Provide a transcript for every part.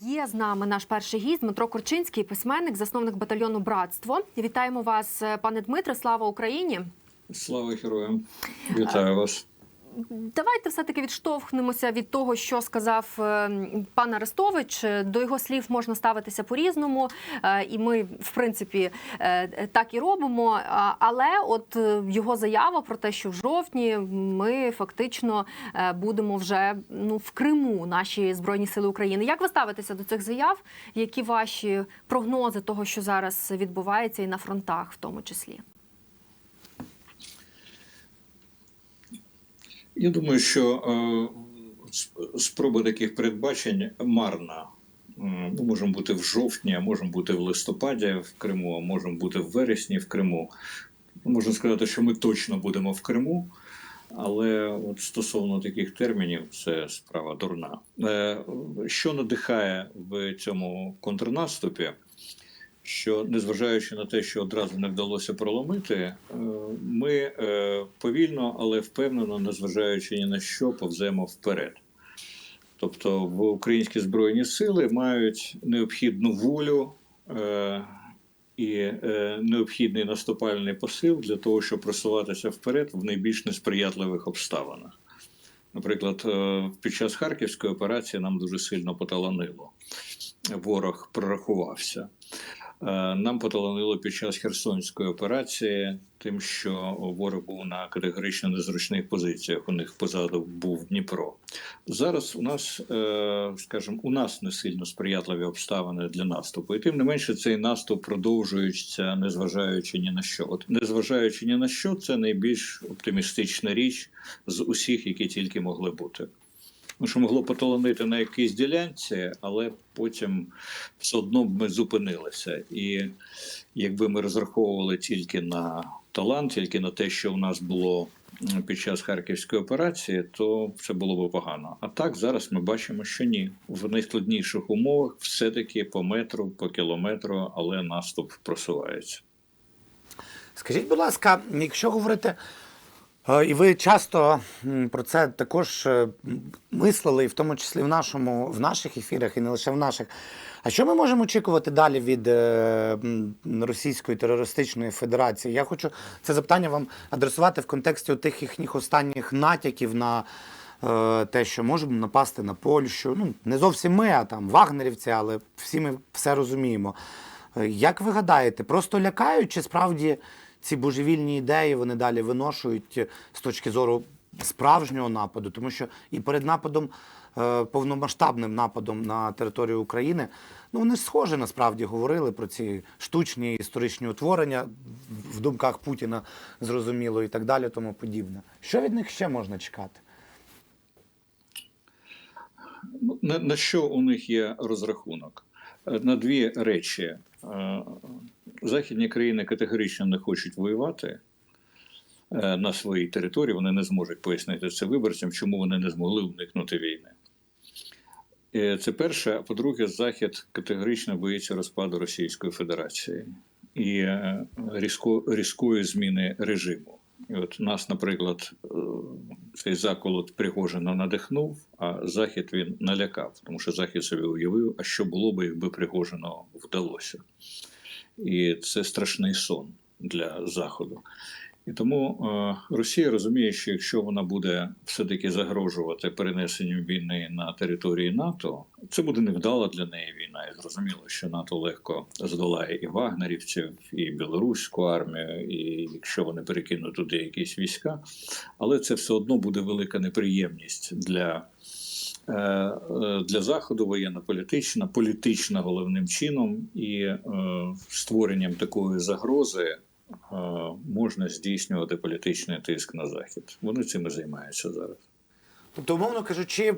Є з нами наш перший гість Дмитро Корчинський, письменник, засновник батальйону Братство. Вітаємо вас, е, пане Дмитре. Слава Україні! Слава героям! Вітаю вас. Давайте все-таки відштовхнемося від того, що сказав е, пан Арестович. До його слів можна ставитися по-різному, е, і ми, в принципі, е, так і робимо. Але от його заява про те, що в жовтні ми фактично будемо вже ну в Криму, наші збройні сили України. Як ви ставитеся до цих заяв? Які ваші прогнози того, що зараз відбувається, і на фронтах, в тому числі? Я думаю, що е, сп- спроба таких передбачень марна. Ми можемо бути в жовтні, а можемо бути в листопаді в Криму, а можемо бути в вересні в Криму. Можна сказати, що ми точно будемо в Криму, але от стосовно таких термінів, це справа дурна. Е, Що надихає в цьому контрнаступі? Що незважаючи на те, що одразу не вдалося проломити, е, ми е, повільно, але впевнено, незважаючи ні на що, повземо вперед. Тобто в українські збройні сили мають необхідну волю е, і необхідний наступальний посил для того, щоб просуватися вперед в найбільш несприятливих обставинах. Наприклад, під час Харківської операції нам дуже сильно поталанило. Ворог прорахувався. Е, Нам поталанило під час Херсонської операції, тим, що ворог був на категорично незручних позиціях. У них позаду був Дніпро. Зараз у нас, е, скажімо, у нас не сильно сприятливі обставини для наступу. І тим не менше, цей наступ продовжується, незважаючи ні на що. От незважаючи ні на що, це найбільш оптимістична річ з усіх, які тільки могли бути. Що могло поталанити на якійсь ділянці, але потім все одно ми зупинилися. І якби ми розраховували тільки на талант, тільки на те, що у нас було під час харківської операції, то це було б погано. А так зараз ми бачимо, що ні. В найскладніших умовах все-таки по метру, по кілометру, але наступ просувається. Скажіть, будь ласка, якщо говорити, і ви часто про це також е, мислили, і в тому числі в нашому в наших ефірах, і не лише в наших. А що ми можемо очікувати далі від е, Російської терористичної федерації? Я хочу це запитання вам адресувати в контексті тих їхніх останніх натяків на е, те, що можемо напасти на Польщу. Ну, не зовсім ми, а там вагнерівці, але всі ми все розуміємо. Е, Як ви гадаєте, просто лякають, чи справді ці божевільні ідеї вони далі виношують е, з точки зору справжнього нападу? Тому що і перед нападом, е, повномасштабним нападом на територію України, ну вони схоже насправді говорили про ці штучні історичні утворення в думках Путіна, зрозуміло, і так далі, тому подібне. Що від них ще можна чекати? Ну, На, на що у них є розрахунок? Е, На дві речі. Західні країни категорично не хочуть воювати е, на своїй території. Вони не зможуть пояснити це виборцям, чому вони не змогли уникнути війни. Е, Це перше. А по-друге, Захід категорично боїться розпаду Російської Федерації і е, різко, різкої зміни режиму. І от нас, наприклад, цей заколот Пригожина надихнув, а Захід він налякав, тому що Захід собі уявив, а що було б, якби Пригожину вдалося. І це страшний сон для Заходу. І тому е, Росія розуміє, що якщо вона буде все-таки загрожувати перенесенням війни на території НАТО, це буде невдала для неї війна. І зрозуміло, що НАТО легко здолає і вагнерівців, і білоруську армію, і якщо вони перекинуть туди якісь війська, але це все одно буде велика неприємність для. Е, е, Для заходу воєнно-політична, політична головним чином, і е, створенням такої загрози можна здійснювати політичний тиск на захід. Вони цим і займаються зараз. Тобто, умовно кажучи,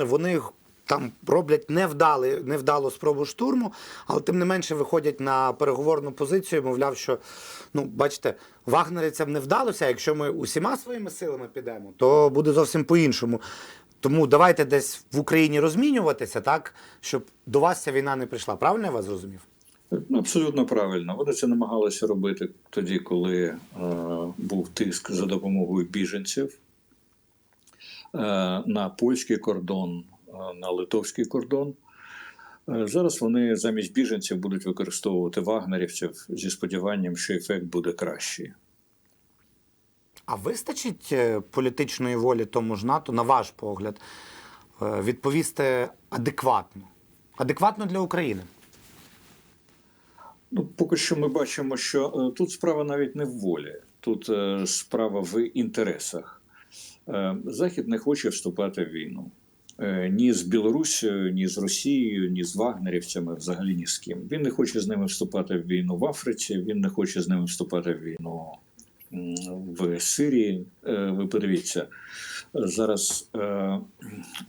вони там роблять невдали, невдалу спробу штурму, але тим не менше виходять на переговорну позицію, мовляв, що ну, бачите, вагнерівцям не вдалося. Якщо ми усіма своїми силами підемо, то буде зовсім по-іншому. Тому давайте десь в Україні розмінюватися, так, щоб до вас ця війна не прийшла. Правильно я вас зрозумів? Ну, Абсолютно правильно. Вони це намагалися робити тоді, коли е, був тиск за допомогою біженців е, на польський кордон, е, на литовський кордон. Е, Зараз вони замість біженців будуть використовувати вагнерівців зі сподіванням, що ефект буде кращий. А вистачить е, політичної волі тому ж НАТО, на ваш погляд, е, відповісти адекватно? Адекватно для України? Ну, поки що ми бачимо, що е, тут справа навіть не в волі, тут справа в інтересах. Захід не хоче вступати в війну. Ні з Білоруссю, ні з Росією, ні з вагнерівцями, взагалі ні з ким. Він не хоче з ними вступати в війну в Африці, він не хоче з ними вступати в війну в Сирії. Е, Ви подивіться, зараз е,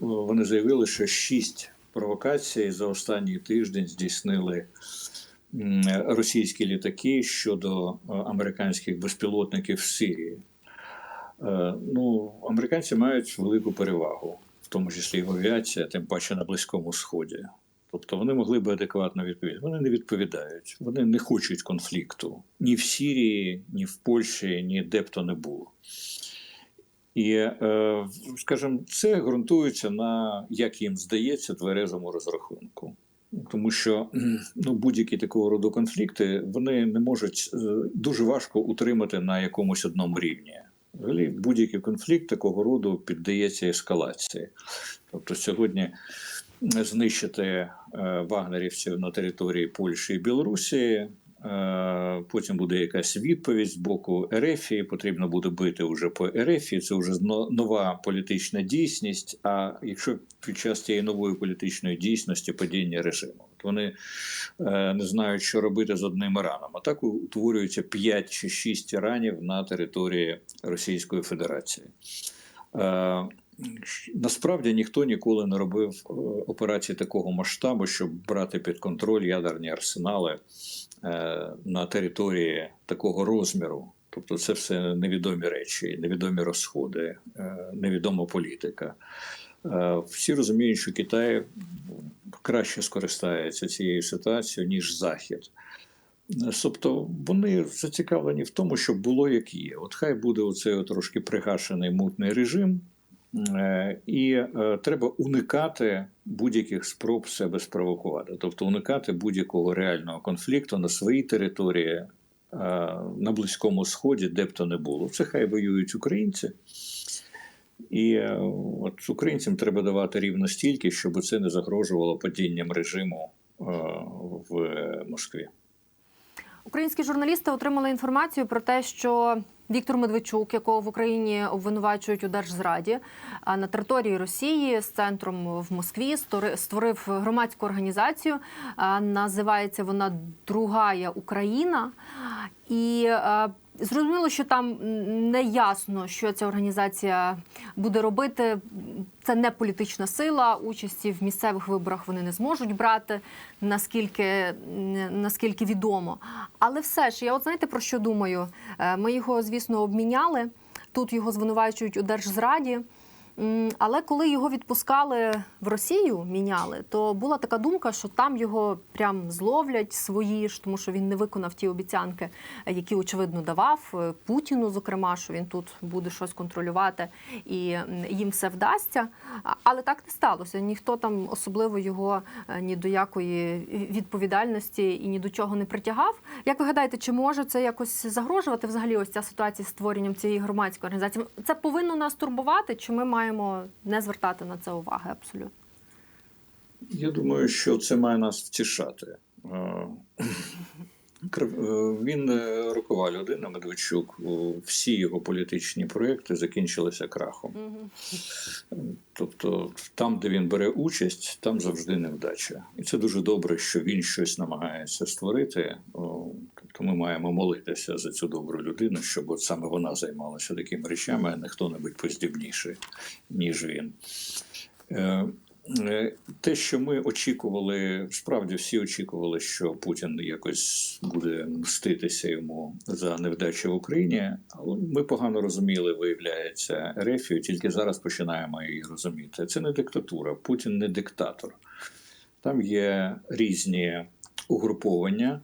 вони заявили, що шість провокацій за останній тиждень здійснили російські літаки щодо е, американських безпілотників в Сирії. Ну, американці мають велику перевагу, в тому числі і в авіації, тим паче на Близькому Сході. Тобто вони могли би адекватно відповідати. Вони не відповідають, вони не хочуть конфлікту ні в Сирії, ні в Польщі, ні де б то не було. І, е, скажімо, це ґрунтується на, як їм здається, тверезому розрахунку. Тому що ну, будь-які такого роду конфлікти вони не можуть е, дуже важко утримати на якомусь одному рівні. Взагалі, будь-який конфлікт такого роду піддається ескалації. Тобто, сьогодні знищити вагнерівців на території Польщі і Білорусі. е, Потім буде якась відповідь з боку Ерефії. Потрібно буде бити вже по Ерефії. Це вже нова політична дійсність. А якщо під час цієї нової політичної дійсності падіння режиму, от вони е, не знають, що робити з одним Іраном. А так утворюється 5 чи 6 іранів на території Російської Федерації. Насправді ніхто ніколи не робив е, операції такого масштабу, щоб брати під контроль ядерні арсенали е, на території такого розміру. Тобто, це все невідомі речі, невідомі розходи, е, невідома політика. Всі розуміють, що Китай краще скористається цією ситуацією, ніж Захід. Тобто вони зацікавлені в тому, щоб було як є. От хай буде оцей трошки пригашений мутний режим, і е, треба уникати будь-яких спроб себе спровокувати, тобто уникати будь-якого реального конфлікту на своїй території, е, на Близькому Сході, де б то не було. Це хай воюють українці. І е, от українцям треба давати рівно стільки, щоб це не загрожувало падінням режиму е, в Москві. Українські журналісти отримали інформацію про те, що Віктор Медведчук, якого в Україні обвинувачують у держзраді, на території Росії з центром в Москві створив громадську організацію. Називається вона Другая Україна. І е, зрозуміло, що там не ясно, що ця організація буде робити. Це не політична сила. Участі в місцевих виборах вони не зможуть брати, наскільки, наскільки відомо. Але все ж, я от знаєте про що думаю? Е, Ми його, звісно, обміняли. Тут його звинувачують у держзраді. Але коли його відпускали в Росію, міняли, то була така думка, що там його прям зловлять свої ж, тому що він не виконав ті обіцянки, які очевидно давав е, Путіну, зокрема, що він тут буде щось контролювати і їм все вдасться. Але так не сталося. Ніхто там особливо його е, ні до якої відповідальності і ні до чого не притягав. Як ви гадаєте, чи може це якось загрожувати взагалі ось ця ситуація з створенням цієї громадської організації? Це повинно нас турбувати, чи ми маємо не звертати на це уваги абсолютно? Я думаю, що це має нас втішати. Е, е, Він е, рокова людина, Медведчук. Всі його політичні проекти закінчилися крахом. Тобто, там, де він бере участь, там завжди невдача. І це дуже добре, що він щось намагається створити. О, Тобто ми маємо молитися за цю добру людину, щоб от саме вона займалася такими речами, а не хто-небудь поздібніший, ніж він. Е, е, Те, що ми очікували, справді всі очікували, що Путін якось буде мститися йому за невдачу в Україні, але ми погано розуміли, виявляється, Ерефію, тільки зараз починаємо її розуміти. Це не диктатура, Путін не диктатор. Там є різні угруповання,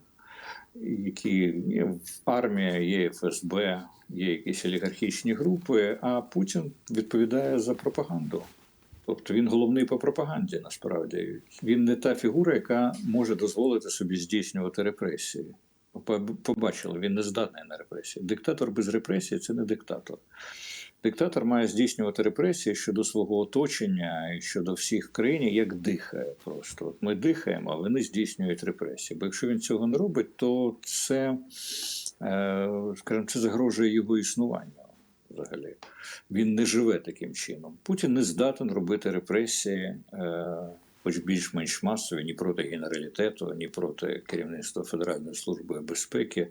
які є в армії, є ФСБ, є якісь олігархічні групи, а Путін відповідає за пропаганду. Тобто він головний по пропаганді, насправді. Він не та фігура, яка може дозволити собі здійснювати репресії. Побачили, він не здатний на репресії. Диктатор без репресій це не диктатор. Диктатор має здійснювати репресії щодо свого оточення і щодо всіх в країні, як дихає просто. От ми дихаємо, а вони здійснюють репресії. Бо якщо він цього не робить, то це, е, скажімо, це загрожує його існуванню взагалі. Він не живе таким чином. Путін не здатен робити репресії, е, хоч більш-менш масові, ні проти генералітету, ні проти керівництва Федеральної служби безпеки,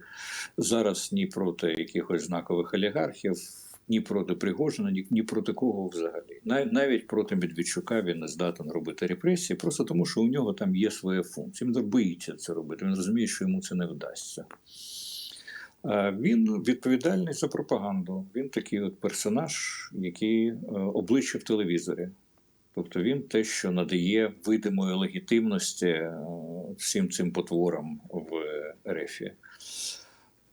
зараз ні проти якихось знакових олігархів. Ні проти Пригожина, ні, ні проти кого взагалі. Нав- Навіть проти Медведчука він не здатен робити репресії, просто тому що у нього там є своя функція. Він боїться це робити. Він розуміє, що йому це не вдасться. Він відповідальний за пропаганду. Він такий от персонаж, який е, обличчя в телевізорі. Тобто він те, що надає видимої легітимності е, всім цим потворам в РФі.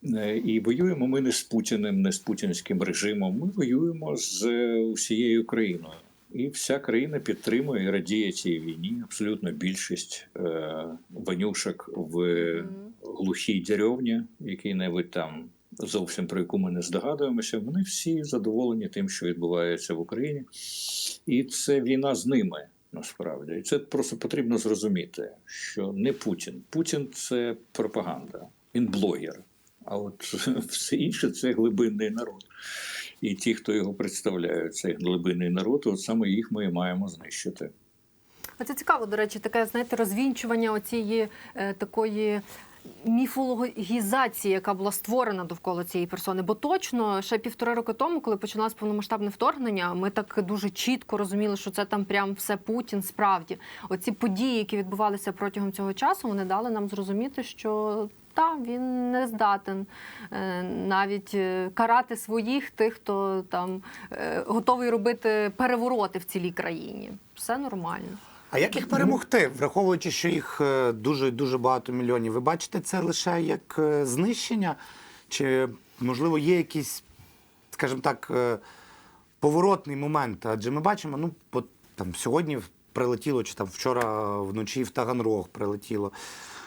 Е, І воюємо ми не з Путіним, не з путінським режимом. Ми воюємо з е, усією країною. І вся країна підтримує і радіє цій війні. Абсолютно більшість е, ванюшок в глухій деревні, який-небудь там зовсім про яку ми не здогадуємося. Вони всі задоволені тим, що відбувається в Україні, і це війна з ними. Насправді, і це просто потрібно зрозуміти, що не Путін. Путін це пропаганда, він блогер. А от все інше це глибинний народ. І ті, хто його представляють, цей глибинний народ, от саме їх ми і маємо знищити. А це цікаво, до речі, таке, знаєте, розвінчування оцієї е, такої. Міфологізації, яка була створена довкола цієї персони, бо точно ще півтори роки тому, коли почалось повномасштабне вторгнення, ми так дуже чітко розуміли, що це там прям все Путін. Справді, оці події, які відбувалися протягом цього часу, вони дали нам зрозуміти, що та він не здатен е, навіть е, карати своїх тих, хто там е, готовий робити перевороти в цілій країні. Все нормально. А як їх перемогти, враховуючи, що їх дуже дуже багато мільйонів? Ви бачите це лише як знищення? Чи можливо є якийсь, скажімо так, поворотний момент? Адже ми бачимо, ну от, там сьогодні прилетіло, чи там вчора вночі в Таганрог прилетіло.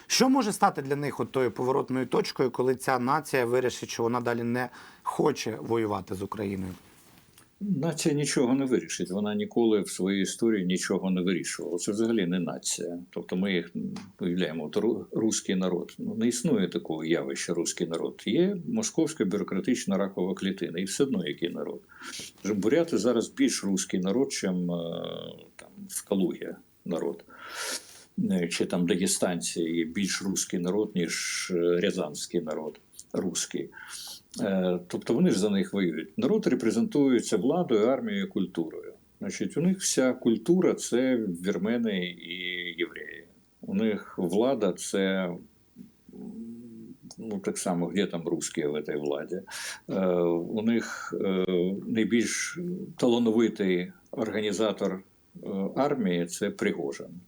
Що може стати для них от тою поворотною точкою, коли ця нація вирішить, що вона далі не хоче воювати з Україною? Нація нічого не вирішить. Вона ніколи в своїй історії нічого не вирішувала. Це взагалі не нація. Тобто ми їх уявляємо, ру- руський народ. Ну не існує такого явища руський народ. Є московська бюрократична ракова клітина, і все одно який народ. Буряти зараз більш руський народ, чим е, там в Калугі народ. Е, Чи там дагестанці є більш руський народ, ніж е, рязанський народ руський. Е, Тобто вони ж за них воюють. Народ репрезентується владою, армією, культурою. Значить, у них вся культура це вірмени і євреї. У них влада це ну, так само, де там русські в цій владі. Е, У них е, найбільш талановитий організатор армії це Пригожин,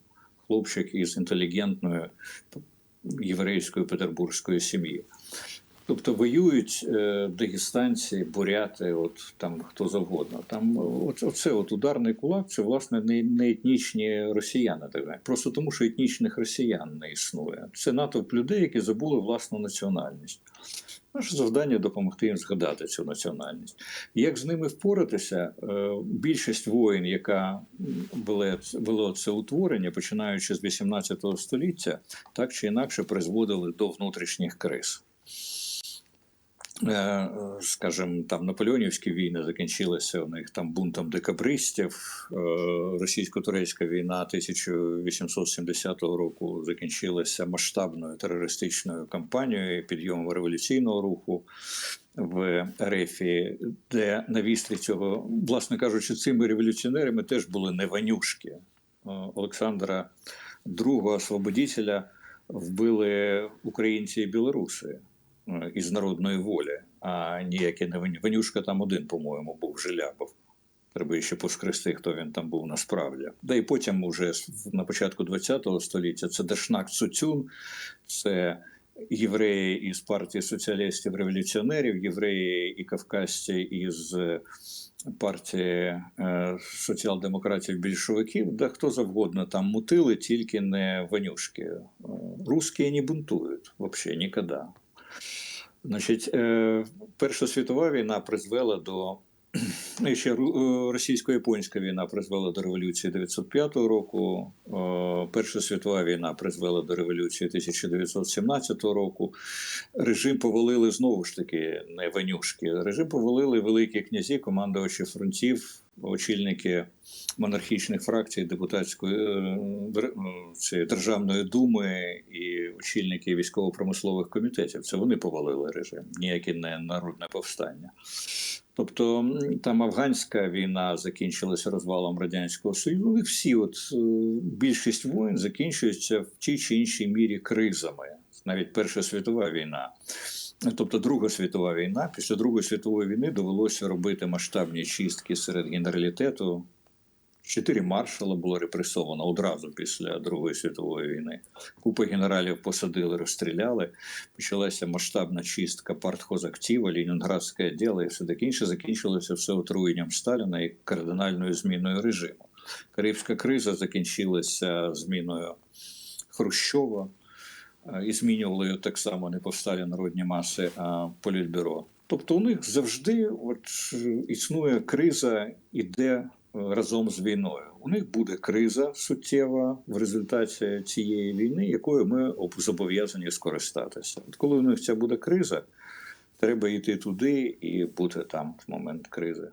хлопчик із інтелігентної єврейської петербурзької сім'ї. Тобто воюють е, дагестанці, буряти, от там хто завгодно. Там от, оце от ударний кулак, це власне не, не етнічні росіяни. Так. Просто тому, що етнічних росіян не існує. Це натовп людей, які забули власну національність. Наше завдання допомогти їм згадати цю національність. Як з ними впоратися? Е, Більшість воїн, яка вело це утворення, починаючи з 18 століття, так чи інакше призводили до внутрішніх криз. Е, Скажімо, там наполеонівські війни закінчилися у них там бунтом декабристів. Е, Російсько-турецька війна 1870 року закінчилася масштабною терористичною кампанією підйомом революційного руху в Рефі, де на вістрі цього, власне кажучи, цими революціонерами теж були не ванюшки. Е, Олександра II освободителя вбили українці і білоруси е, із народної волі, а ніякі не Ваню- Ванюшка там один, по-моєму, був Желябов. Треба ще поскрести, хто він там був насправді. Да і потім, уже на початку ХХ століття, це Дашнак Цуцюн, це євреї із партії соціалістів-революціонерів, євреї і кавказці із е, партії е, соціал-демократів більшовиків, да хто завгодно там мутили, тільки не ванюшки. Е, Русські не бунтують взагалі ніколи. Значить, е, Перша світова війна призвела до Ну, ще е, російсько-японська війна призвела до революції 905 року. е, Перша світова війна призвела до революції 1917 року. Режим повалили знову ж таки не ванюшки. Режим повалили великі князі, командувачі фронтів, очільники монархічних фракцій, депутатської е, е, цієї державної думи і очільники військово-промислових комітетів. Це вони повалили режим, ніяке не народне повстання. Тобто там афганська війна закінчилася розвалом радянського союзу. У всі, от е, більшість воєн закінчуються в тій чи іншій мірі кризами. Навіть Перша світова війна. Тобто Друга світова війна, після Другої світової війни довелося робити масштабні чистки серед генералітету. Чотири маршала було репресовано одразу після Другої світової війни. Купа генералів посадили, розстріляли. Почалася масштабна чистка партхозактива, Ленінградське діло і все таке інше. Закінчилося все отруєнням Сталіна і кардинальною зміною режиму. Карибська криза закінчилася зміною Хрущова і змінювали так само не повсталі народні маси, а політбюро. Тобто у них завжди от, е, існує криза, іде е, разом з війною. У них буде криза суттєва в результаті цієї війни, якою ми зобов'язані скористатися. От коли у них ця буде криза, треба йти туди і бути там в момент кризи.